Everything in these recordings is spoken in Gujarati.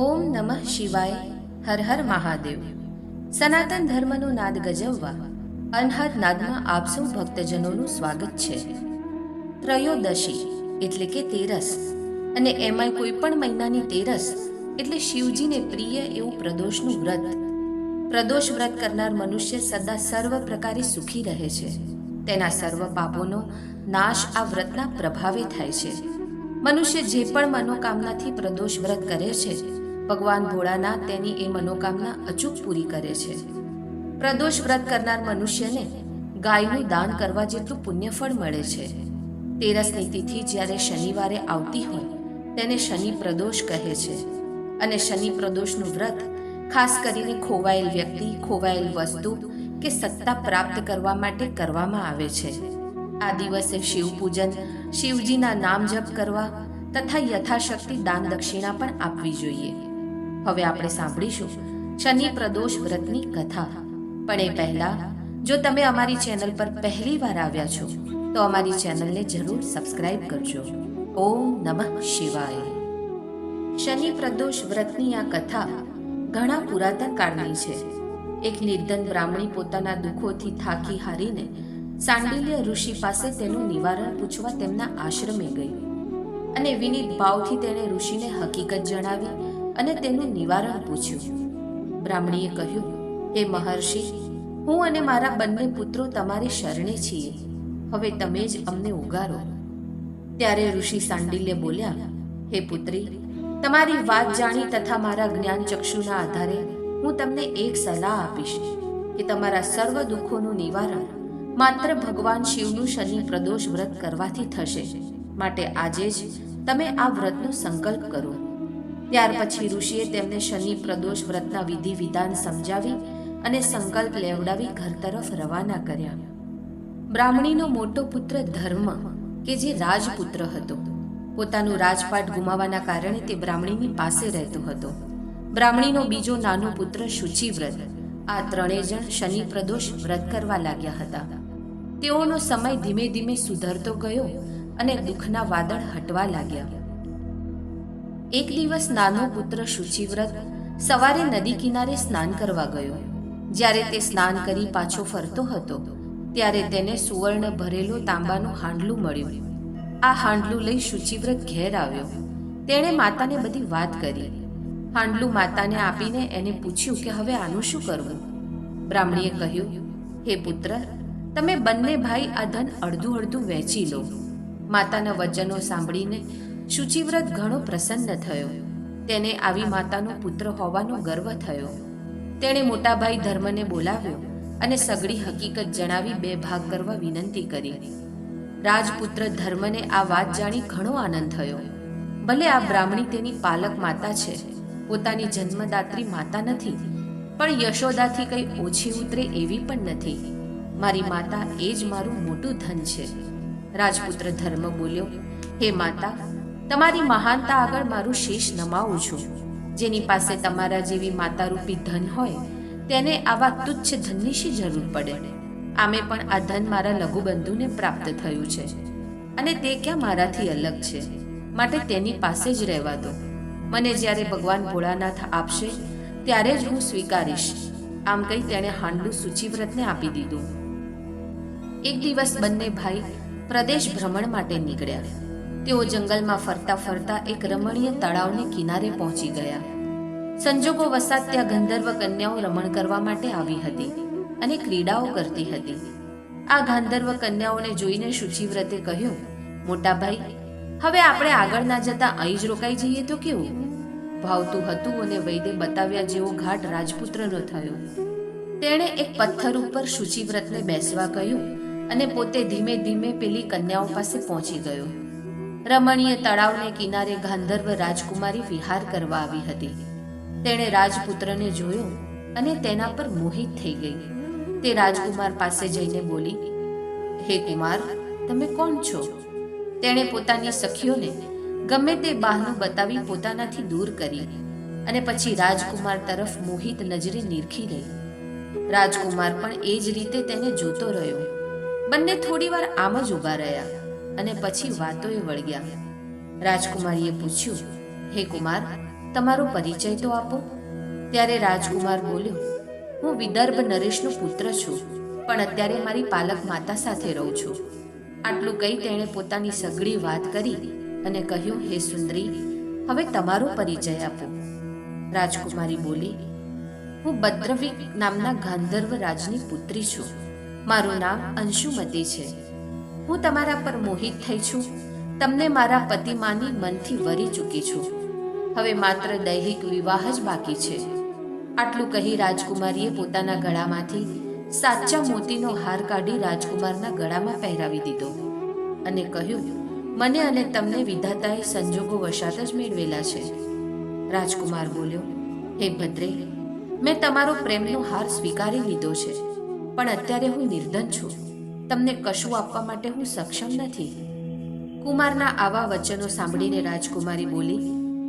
ઓમ નમઃ શિવાય, હર હર મહાદેવ. સનાતન ધર્મનો નાદ ગજવવા, અનહદ નાદમાં આપ સૌ ભક્તજનોનું સ્વાગત છે. ત્રયોદશી, એટલે કે તેરસ. અને એમાંય કોઈ પણ મહિનાની તેરસ, એટલે શિવજીને પ્રિય એવું પ્રદોષનું વ્રત. પ્રદોષ વ્રત કરનાર મનુષ્ય સદા સર્વ પ્રકારે સુખી રહે છે. તેના સર્વ પાપોનો નાશ આ વ્રતના પ્રભાવે થાય છે. મનુષ્ય જે પણ મનોકામનાથી પ્રદોષ વ્રત કરે છે ભગવાન ભોળાનાથ તેની એ મનોકામના અચૂક પૂરી કરે છે. પ્રદોષ વ્રત કરનાર મનુષ્યને ગાયનું દાન કરવા જેટલું પુણ્યફળ મળે છે. તેરસની તિથિ જ્યારે શનિવારે આવતી હોય, તેને શનિ પ્રદોષ કહે છે. અને શનિ પ્રદોષનું વ્રત ખાસ કરીને ખોવાયેલ વ્યક્તિ, ખોવાયેલ વસ્તુ કે સત્તા પ્રાપ્ત કરવા માટે કરવામાં આવે છે. આ દિવસે શિવ પૂજન શિવજીના નામ જપ કરવા તથા યથાશક્તિ દાન દક્ષિણા પણ આપવી જોઈએ. હવે આપણે સાંભળીશું શનિ પ્રદોષ વ્રતની કથા. પણ એ પહેલા, જો તમે અમારી ચેનલ પર પહેલી વાર આવ્યા છો, તો અમારી ચેનલને જરૂર સબસ્ક્રાઇબ કરજો. ઓમ નમઃ શિવાય. શનિ પ્રદોષ વ્રતની આ કથા ઘણા પુરાતન કાળની છે. એક નિર્ધન બ્રાહ્મણી પોતાના દુઃખોથી થાકી હારીને સાંડિલ્ય ઋષિ પાસે તેનું નિવારણ પૂછવા તેમના આશ્રમે ગઈ. અને વિનીત ભાવથી તેણે ઋષિને હકીકત જણાવી અને તેનું નિવારણ પૂછ્યું. બ્રાહ્મણીએ કહ્યું, હે મહર્ષિ, હું અને મારા બંને પુત્રો તમારી શરણે છીએ. હવે તમે જ અમને ઉગારો. ત્યારે ઋષિ સાંડિલ્ય બોલ્યા, હે પુત્રી, તમારી વાત જાણી તથા મારા જ્ઞાન ચક્ષુના આધારે હું તમને એક સલાહ આપીશ, કે તમારા સર્વ દુઃખોનું નિવારણ માત્ર ભગવાન શિવનું શનિ પ્રદોષ વ્રત કરવાથી થશે. માટે આજે જ તમે આ વ્રતનો સંકલ્પ કરો. ત્યાર પછી ઋષિએ તેમને શનિ પ્રદોષ વ્રતના વિધિ વિધાન સમજાવી અને સંકલ્પ લેવડાવી ઘર તરફ રવાના કર્યા. બ્રાહ્મણીનો મોટો પુત્ર ધર્મ, કે જે રાજપુત્ર હતો, પોતાનું રાજપાટ ગુમાવાના કારણે તે બ્રાહ્મણીની પાસે રહેતો હતો. બ્રાહ્મણીનો બીજો નાનો પુત્ર શુચિવ્રત, આ ત્રણેય જણ શનિ પ્રદોષ વ્રત કરવા લાગ્યા હતા. તેઓનો સમય ધીમે ધીમે સુધરતો ગયો અને દુઃખના વાદળ હટવા લાગ્યા. એક દિવસ નાનો પુત્ર શુચિવ્રત સવારે નદી કિનારે સ્નાન કરવા ગયો. જ્યારે તે સ્નાન કરી પાછો ફરતો હતો, ત્યારે તેને સુવર્ણ ભરેલો તાંબાનું હાંડલું મળ્યું. આ હાંડલું લઈ શુચિવ્રત ઘેર આવ્યો. તેણે માતાને બધી વાત કરી. હાંડલું માતાને આપીને એને પૂછ્યું કે હવે આનું શું કરવું? બ્રાહ્મણીએ કહ્યું, હે પુત્ર, તમે બંને ભાઈ આ ધન અડધું અડધું વહેંચી લો. માતાના વચનો સાંભળીને શુચિવ્રત ઘણો પ્રસન્ન થયો. તેને આવી માતાનો પુત્ર હોવાનો ગર્વ થયો. તેણે મોટાભાઈ ધર્મને બોલાવ્યો અને સગડી હકીકત જણાવી બે ભાગ કરવા વિનંતી કરી. રાજપુત્ર ધર્મને આ વાત જાણી ઘણો આનંદ થયો. ભલે આ બ્રાહ્મણી તેની પાલક માતા છે, પોતાની જન્મદાત્રી માતા નથી, પણ યશોદાથી કંઈ ઓછી ઉતરે એવી પણ નથી. મારી માતા એ જ મારું મોટું ધન છે. રાજપુત્ર ધર્મ બોલ્યો, હે માતા તમારી મહાનતા આગળ મારું શીશ નમાવું છું. જેની પાસે તમારા જેવી માતારૂપી ધન હોય, તેને આવા તુચ્છ ધનની શી જરૂર પડે? આમે પણ આ ધન મારા લઘુબંધુને પ્રાપ્ત થયું છે. અને તે ક્યાં મારાથી અલગ છે? માટે તેની પાસે જ રહેવા દો. મને જ્યારે ભગવાન ભોળાનાથ આપશે, ત્યારે જ હું સ્વીકારીશ. આમ કહી તેણે હાંડલું સૂચિવ્રતને આપી દીધું. એક દિવસ બંને ભાઈ પ્રદેશ ભ્રમણ માટે નીકળ્યા. તેઓ જંગલમાં ફરતા ફરતા એક રમણીય તળાવને કિનારે પહોંચી ગયા. સંજોગો વસાત ત્યાં ગંધર્વ કન્યાઓ રમણ કરવા માટે આવી હતી અને ક્રીડાઓ કરતી હતી. આ ગાંધર્વ કન્યાઓને જોઈને શુચિવ્રતે કહ્યું, મોટા ભાઈ, હવે આપણે આગળ ના જતા અહીં જ રોકાઈ જઈએ તો કેવું? ભાવતું હતું અને વૈદે બતાવ્યા જેવો ઘાટ રાજપુત્રનો થયો. તેણે એક પથ્થર ઉપર શુચિવ્રતને બેસવા કહ્યું અને પોતે ધીમે ધીમે પેલી કન્યાઓ પાસે પહોંચી ગયો. રમણીય તળાવને કિનારે ગાંધર્વ રાજકુમારી વિહાર કરવા આવી હતી. તેણે રાજપુત્રને જોયો અને તેના પર મોહિત થઈ ગઈ. તે રાજકુમાર પાસે જઈને બોલી, હે કુમાર, તમે કોણ છો? તેણે પોતાની સખીઓને ગમે તે બહાનું બતાવી પોતાનાથી દૂર કરી અને પછી રાજકુમાર તરફ મોહિત નજરે નીરખી ગઈ રાજકુમાર પણ એ જ રીતે તેને જોતો રહ્યો. બંને થોડીવાર આમ જ ઊભા રહ્યા. અને પછી વાતોએ વળગ્યા રાજકુમારીએ પૂછ્યું, હે કુમાર, તમારો પરિચય તો આપો. ત્યારે રાજકુમાર બોલ્યો, હું વિદર્ભ નરેશનો પુત્ર છું, પણ અત્યારે મારી પાલક માતા સાથે રહું છું. આટલું કહી તેણે પોતાની સઘળી વાત કરી અને કહ્યું, હે સુંદરી, હવે તમારો પરિચય આપો. રાજકુમારી બોલી, હું બદ્રવી નામના ગાંધર્વ રાજની પુત્રી છું. મારું નામ અંશુમતી છે. હું તમારા પર મોહિત થઈ છું. તમને મારા પતિમાની મનથી વરી ચૂકી છું. હવે માત્ર દૈહિક વિવાહ જ બાકી છે. આટલું કહી રાજકુમારીએ પોતાના ગળામાંથી સાચા મોતીનો હાર કાઢી રાજકુમારના ગળામાં પહેરાવી દીધો અને કહ્યું, મને અને તમને વિધાતાએ સંજોગો વશાત જ મેળવેલા છે. રાજકુમાર બોલ્યો, હે ભદ્રે, મેં તમારો પ્રેમનો હાર સ્વીકારી લીધો છે, પણ અત્યારે હું નિર્ધન છું. તમને કશું આપવા માટે હું સક્ષમ નથી. કુમારના આવા વચનો સાંભળીને રાજકુમારી બોલી,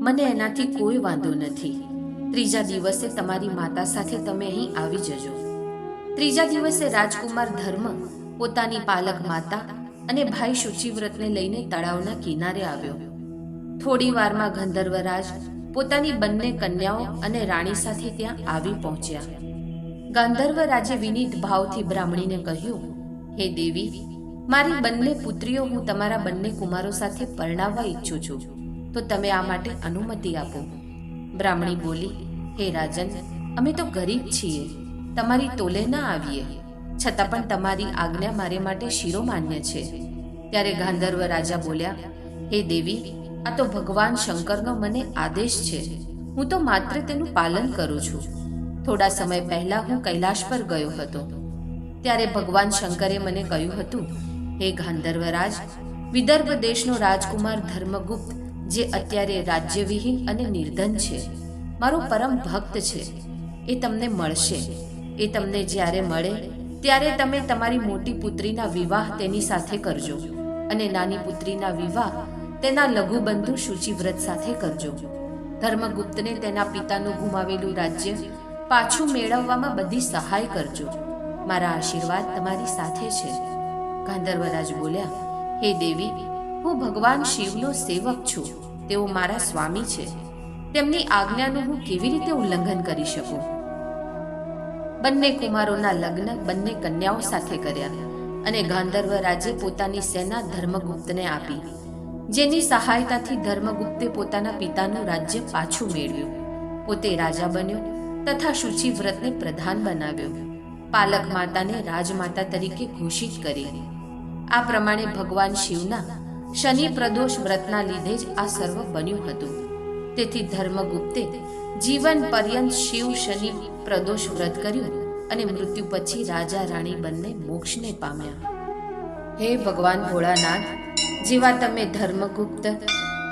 મને એનાથી કોઈ વાંધો નથી. ત્રીજા દિવસે તમારી માતા સાથે તમે અહીં આવી જજો. ત્રીજા દિવસે રાજકુમાર ધર્મ, પોતાની પાલક માતા અને ભાઈ શુચિવ્રતને લઈને તળાવના કિનારે આવ્યો. થોડી વારમાં ગંધર્વરાજ પોતાની બંને કન્યાઓ અને રાણી સાથે ત્યાં આવી પહોંચ્યા. ગાંધર્વ રાજે વિનીત ભાવથી બ્રાહ્મણીને કહ્યું હે દેવી, મારી બંને પુત્રીઓ હું તમારા બંને કુમારો સાથે પરણાવવા ઈચ્છું છું. તો તમે આ માટે અનુમતિ આપો. બ્રાહ્મણી બોલી, હે રાજન, અમે તો ગરીબ છીએ. તમારી તોલે ના આવીએ. છતાં પણ તમારી આજ્ઞા મારે માટે શિરોમાન્ય છે. ત્યારે ગાંધર્વ રાજા બોલ્યા, હે દેવી, આ તો ભગવાન શંકરનો મને આદેશ છે. હું તો માત્ર તેનું પાલન કરું છું. થોડા સમય પહેલા હું કૈલાશ પર ગયો હતો. ત્યારે ભગવાન શંકરે મને કહ્યું હતું, હે ગાંધર્વરાજ, વિદર્ભ દેશનો રાજકુમાર ધર્મગુપ્ત, જે અત્યારે રાજ્યવિહીન અને નિર્ધન છે, મારો પરમ ભક્ત છે, એ તમને મળશે. એ તમને જ્યારે મળે, ત્યારે તમે તમારી મોટી પુત્રીના વિવાહ તેની સાથે કરજો અને નાની પુત્રીના વિવાહ તેના લઘુબંધુ શુચિવ્રત સાથે કરજો. ધર્મગુપ્તને તેના પિતાનું ગુમાવેલું રાજ્ય પાછું મેળવવામાં બધી સહાય કરજો. મારા આશીર્વાદ તમારી સાથે છે. ગાંધર્વરાજ બોલ્યા, હે દેવી, હું ભગવાન શિવનો સેવક છું. તેઓ મારા સ્વામી છે. તેમની આજ્ઞાનું હું કેવી રીતે ઉલ્લંઘન કરી શકું? બંને કુમારોના લગ્ન બંને કન્યાઓ સાથે કર્યા અને ગાંધર્વ રાજે પોતાની સેના ધર્મગુપ્તને આપી. જેની સહાયતાથી ધર્મગુપ્તે પોતાના પિતાનું રાજ્ય પાછું મેળવ્યું. પોતે રાજા બન્યો તથા શુચિવ્રતને પ્રધાન બનાવ્યો. પાલક માતાને રાજમાતા તરીકે ઘોષિત કરી. આ પ્રમાણે ભગવાન શિવના શનિ પ્રદોષ વ્રતના લીધે જ આ સર્વ બન્યું હતું. તેથી ધર્મગુપ્તે જીવન પર્યંત શિવ શનિ પ્રદોષ વ્રત કર્યું અને મૃત્યુ પછી રાજા રાણી બંને મોક્ષને પામ્યા. હે ભગવાન ભોળાનાથ, જેવા તમે ધર્મગુપ્ત,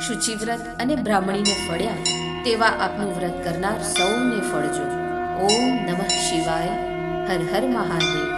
શુચિવ્રત અને બ્રાહ્મણીને ફળ્યા, તેવા આપનું વ્રત કરનાર સૌને ફળજો. ઓમ નમઃ શિવાય. હર હર મહાદેવ.